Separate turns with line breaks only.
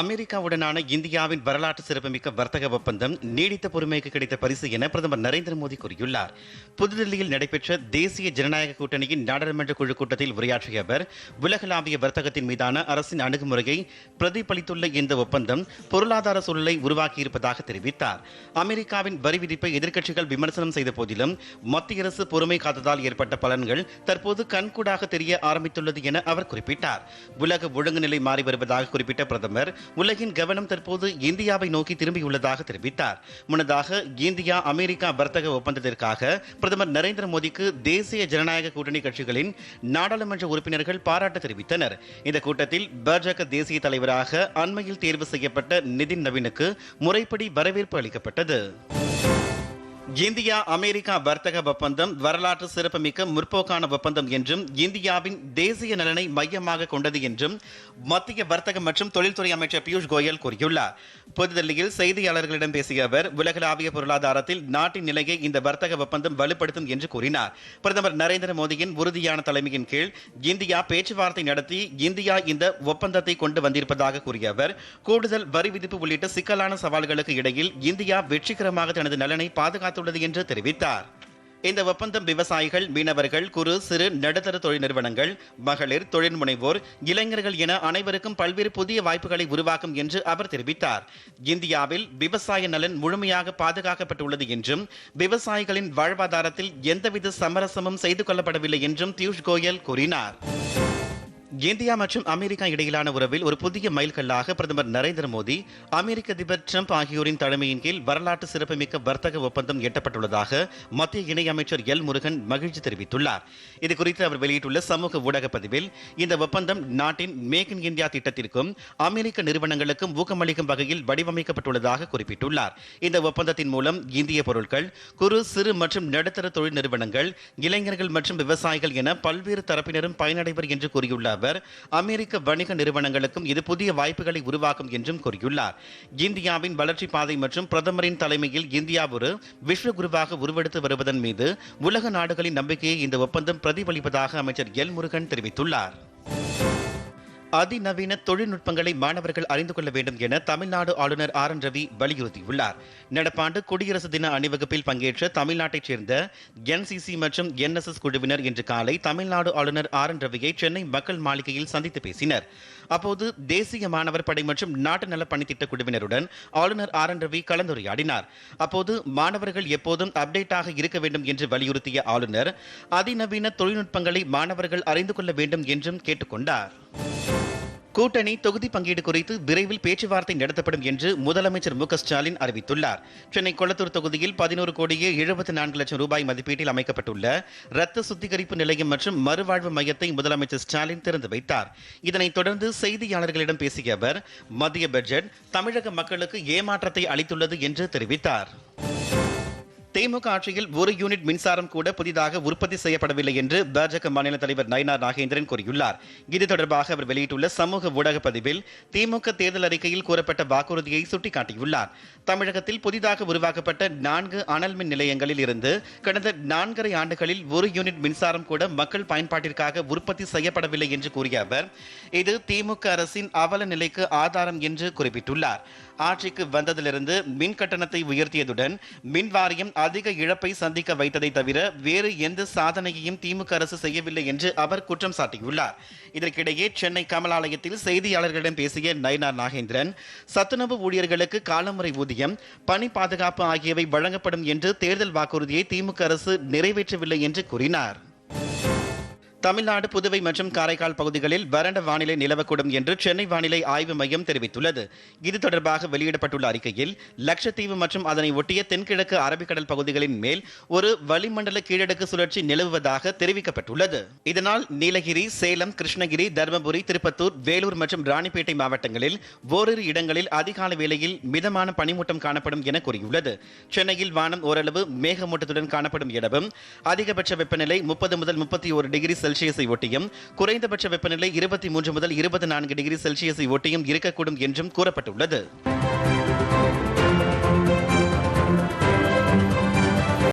அமெரிக்காவுடனான இந்தியாவின் வரலாற்று சிறப்புமிக்க வர்த்தக ஒப்பந்தம் நீடித்த பொறுமைக்கு கிடைத்த பரிசு என பிரதமர் நரேந்திர மோடி கூறியுள்ளார் புதுதில்லியில் நடைபெற்ற தேசிய ஜனநாயக கூட்டணியின் நாடாளுமன்ற குழு கூட்டத்தில் உரையாற்றிய அவர் உலகளாவிய வர்த்தகத்தின் மீதான அரசின் அணுகுமுறையை பிரதிபலித்துள்ள இந்த ஒப்பந்தம் பொருளாதார சூழலை உருவாக்கியிருப்பதாக தெரிவித்தார் அமெரிக்காவின் வரி விதிப்பை எதிர்க்கட்சிகள் விமர்சனம் செய்த போதிலும் மத்திய அரசு பொறுமை காத்ததால் ஏற்பட்ட பலன்கள் தற்போது கண்கூடாக தெரிய ஆரம்பித்துள்ளது என அவர் குறிப்பிட்டார் உலக ஒழுங்குநிலை மாறி வருவதாக குறிப்பிட்ட பிரதமர் உலகின் கவனம் தற்போது இந்தியாவை நோக்கி திரும்பியுள்ளதாக தெரிவித்தார் முன்னதாக இந்தியா அமெரிக்கா வர்த்தக ஒப்பந்தத்திற்காக பிரதமர் நரேந்திர மோடிக்கு தேசிய ஜனநாயக கூட்டணி கட்சிகளின் நாடாளுமன்ற உறுப்பினர்கள் பாராட்டு தெரிவித்தனர் இந்த கூட்டத்தில் பாஜக தேசிய தலைவராக அண்மையில் தேர்வு செய்யப்பட்ட நிதின் நவீனுக்கு முறைப்படி வரவேற்பு அளிக்கப்பட்டது இந்தியா அமெரிக்கா வர்த்தக ஒப்பந்தம் வரலாற்று சிறப்புமிக்க முற்போக்கான ஒப்பந்தம் என்றும் இந்தியாவின் தேசிய நலனை மையமாக கொண்டது என்றும் மத்திய வர்த்தகம் மற்றும் தொழில்துறை அமைச்சர் பியூஷ் கோயல் கூறியுள்ளார் புதுதில்லியில் செய்தியாளர்களிடம் பேசிய அவர் உலகளாவிய பொருளாதாரத்தில் நாட்டின் நிலையை இந்த வர்த்தக ஒப்பந்தம் வலுப்படுத்தும் என்று கூறினார் பிரதமர் நரேந்திர மோடியின் உறுதியான தலைமையின் கீழ் இந்தியா பேச்சுவார்த்தை நடத்தி இந்தியா இந்த ஒப்பந்தத்தை கொண்டு வந்திருப்பதாக கூறிய அவர் கூடுதல் வரி விதிப்பு உள்ளிட்ட சிக்கலான சவால்களுக்கு இடையில் இந்தியா வெற்றிகரமாக தனது நலனை பாதுகாத்து ஏற்படுத்தப்பட்டுள்ளது என்று தெரிவித்தார் இந்த ஒப்பந்தம் விவசாயிகள் மீனவர்கள் குறு சிறு நடுத்தர தொழில் நிறுவனங்கள் மகளிர் தொழில் முனைவோர் இளைஞர்கள் என அனைவருக்கும் பல்வேறு புதிய வாய்ப்புகளை உருவாக்கும் என்று அவர் தெரிவித்தார் இந்தியாவில் விவசாய நலன் முழுமையாக பாதுகாக்கப்பட்டுள்ளது என்றும் விவசாயிகளின் வாழ்வாதாரத்தில் எந்தவித சமரசமும் செய்து கொள்ளப்படவில்லை என்றும் பியூஷ் கோயல் கூறினார் இந்தியா மற்றும் அமெரிக்கா இடையிலான உறவில் ஒரு புதிய மைல்கல்லாக பிரதமர் நரேந்திர மோடி அமெரிக்க அதிபர் டிரம்ப் ஆகியோரின் தலைமையின் கீழ் வரலாற்று சிறப்புமிக்க வர்த்தக ஒப்பந்தம் எட்டப்பட்டுள்ளதாக மத்திய இணையமைச்சர் எல் முருகன் மகிழ்ச்சி தெரிவித்துள்ளார் இதுகுறித்து அவர் வெளியிட்டுள்ள சமூக ஊடக பதிவில் இந்த ஒப்பந்தம் நாட்டின் மேக் இன் இந்தியா திட்டத்திற்கும் அமெரிக்க நிறுவனங்களுக்கும் ஊக்கமளிக்கும் வகையில் வடிவமைக்கப்பட்டுள்ளதாக குறிப்பிட்டுள்ளார் இந்த ஒப்பந்தத்தின் மூலம் இந்திய பொருட்கள் குறு சிறு மற்றும் நடுத்தர தொழில் நிறுவனங்கள் இளைஞர்கள் மற்றும் விவசாயிகள் என பல்வேறு தரப்பினரும் பயனடைவர் என்று கூறியுள்ளார் அவர் அமெரிக்க வணிக நிறுவனங்களுக்கும் இது புதிய வாய்ப்புகளை உருவாக்கும் என்றும் கூறியுள்ளார் இந்தியாவின் வளர்ச்சி பாதை மற்றும் பிரதமரின் தலைமையில் இந்தியா ஒரு விஸ்வகுருவாக உருவெடுத்து வருவதன் மீது உலக நாடுகளின் நம்பிக்கையை இந்த ஒப்பந்தம் பிரதிபலிப்பதாக அமைச்சர் எல் முருகன் தெரிவித்துள்ளார் அதிநவீன தொழில்நுட்பங்களை மாணவர்கள் அறிந்து கொள்ள வேண்டும் என தமிழ்நாடு ஆளுநர் ஆர் என் ரவி வலியுறுத்தியுள்ளார் நடப்பாண்டு குடியரசு தின அணிவகுப்பில் பங்கேற்ற தமிழ்நாட்டைச் சேர்ந்த என்சிசி மற்றும் என்எஸ்எஸ் குழுவினர் இன்று காலை தமிழ்நாடு ஆளுநர் ஆர் என் ரவியை சென்னை மக்கள் மாளிகையில் சந்தித்து பேசினர் அப்போது தேசிய மாணவர் படை மற்றும் நாட்டு நல பணித்திட்ட குழுவினருடன் ஆளுநர் ஆர் என் ரவி கலந்துரையாடினார் அப்போது மாணவர்கள் எப்போதும் அப்டேட்டாக இருக்க வேண்டும் என்று வலியுறுத்திய ஆளுநர் அதிநவீன தொழில்நுட்பங்களை மாணவர்கள் அறிந்து கொள்ள வேண்டும் என்றும் கேட்டுக்கொண்டார் கூட்டணி தொகுதி பங்கீடு குறித்து விரைவில் பேச்சுவார்த்தை நடத்தப்படும் என்று முதலமைச்சர் மு ஸ்டாலின் அறிவித்துள்ளார் சென்னை கொளத்தூர் தொகுதியில் பதினோரு கோடியே எழுபத்தி நான்கு லட்சம் ரூபாய் மதிப்பீட்டில் அமைக்கப்பட்டுள்ள ரத்த சுத்திகரிப்பு நிலையம் மற்றும் மறுவாழ்வு மையத்தை முதலமைச்சர் ஸ்டாலின் திறந்து வைத்தார் இதனைத் தொடர்ந்து செய்தியாளர்களிடம் பேசிய அவர் மத்திய பட்ஜெட் தமிழக மக்களுக்கு ஏமாற்றத்தை அளித்துள்ளது என்று தெரிவித்தார் திமுக ஆட்சியில் ஒரு யூனிட் மின்சாரம் கூட புதிதாக உற்பத்தி செய்யப்படவில்லை என்று பாஜக மாநில தலைவர் நயனார் நாகேந்திரன் கூறியுள்ளார் இது தொடர்பாக அவர் வெளியிட்டுள்ள சமூக ஊடக பதிவில் திமுக தேர்தல் அறிக்கையில் கூறப்பட்ட வாக்குறுதியை சுட்டிக்காட்டியுள்ளார் தமிழகத்தில் புதிதாக உருவாக்கப்பட்ட நான்கு அனல் மின் நிலையங்களில் இருந்து கடந்த நான்கரை ஆண்டுகளில் ஒரு யூனிட் மின்சாரம் கூட மக்கள் பயன்பாட்டிற்காக உற்பத்தி செய்யப்படவில்லை என்று கூறிய அவர் இது திமுக அரசின் அவல நிலைக்கு ஆதாரம் என்று குறிப்பிட்டுள்ளார் ஆட்சிக்கு வந்ததிலிருந்து மின் கட்டணத்தை உயர்த்தியதுடன் மின் வாரியம் அதிக இழப்பை சந்திக்க வைத்ததை தவிர வேறு எந்த சாதனையையும் திமுக அரசு செய்யவில்லை என்று அவர் குற்றம் சாட்டியுள்ளார் இதற்கிடையே சென்னை கமலாலயத்தில் செய்தியாளர்களிடம் பேசிய நயனார் நாகேந்திரன் சத்துணவு ஊழியர்களுக்கு காலமுறை ஊதியம் பணி பாதுகாப்பு ஆகியவை வழங்கப்படும் என்று தேர்தல் வாக்குறுதியை திமுக அரசு நிறைவேற்றவில்லை என்று கூறினார் தமிழ்நாடு புதுவை மற்றும் காரைக்கால் பகுதிகளில் வறண்ட வானிலை நிலவக்கூடும் என்று சென்னை வானிலை ஆய்வு மையம் தெரிவித்துள்ளது இது தொடர்பாக வெளியிடப்பட்டுள்ள அறிக்கையில் லட்சத்தீவு மற்றும் அதனை ஒட்டிய தென்கிழக்கு அரபிக்கடல் பகுதிகளின் மேல் ஒரு வளிமண்டல கீழடுக்கு சுழற்சி நிலவுவதாக தெரிவிக்கப்பட்டுள்ளது இதனால் நீலகிரி சேலம் கிருஷ்ணகிரி தருமபுரி திருப்பத்தூர் வேலூர் மற்றும் ராணிப்பேட்டை மாவட்டங்களில் ஓரிரு இடங்களில் அதிகால வேளையில் மிதமான பனிமூட்டம் காணப்படும் என கூறியுள்ளது சென்னையில் வானம் ஓரளவு மேகமூட்டத்துடன் காணப்படும் எனவும் அதிகபட்ச வெப்பநிலை முப்பது முதல் முப்பத்தி ஒரு டிகிரி செல்சியஸை ஒட்டியும் குறைந்தபட்ச வெப்பநிலை இருபத்தி மூன்று முதல் இருபத்தி நான்கு டிகிரி செல்சியஸை ஒட்டியும் இருக்கக்கூடும் என்றும் கூறப்பட்டுள்ளது